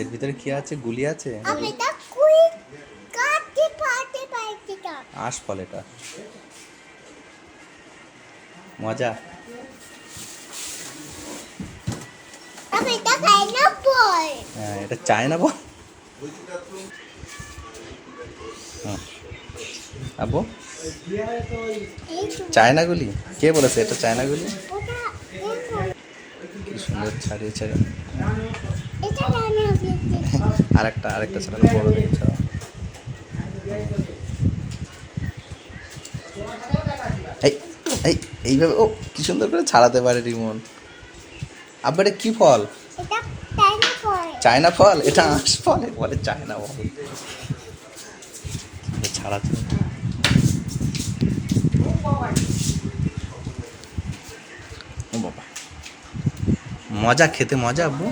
এর ভিতরে কি আছে? গুলি আছে? আমি কুই কাটতে পারতে পারছি না। আঁশ ফল এটা। মজা। আমি এটা খাই না বল। হ্যাঁ এটা চায় না বল। হুম। আব্বু? এই তো চায়নাগুলি কে বলেছে এটা চায়না গুলি? কি সুন্দর ছাড়িয়ে ছাড়িয়ে। আরেকটা আরেকটা ছাড়ানো বড় দেখে ছাড়া এই এই এইভাবে ও কি সুন্দর করে ছাড়াতে পারে রিমন। আব্বা এটা কি ফল? চায়না ফল? এটা আঁশ ফল? বলে চায়না ফল। ছাড়াতে ও বাবা। মজা খেতে মজা আব্বু?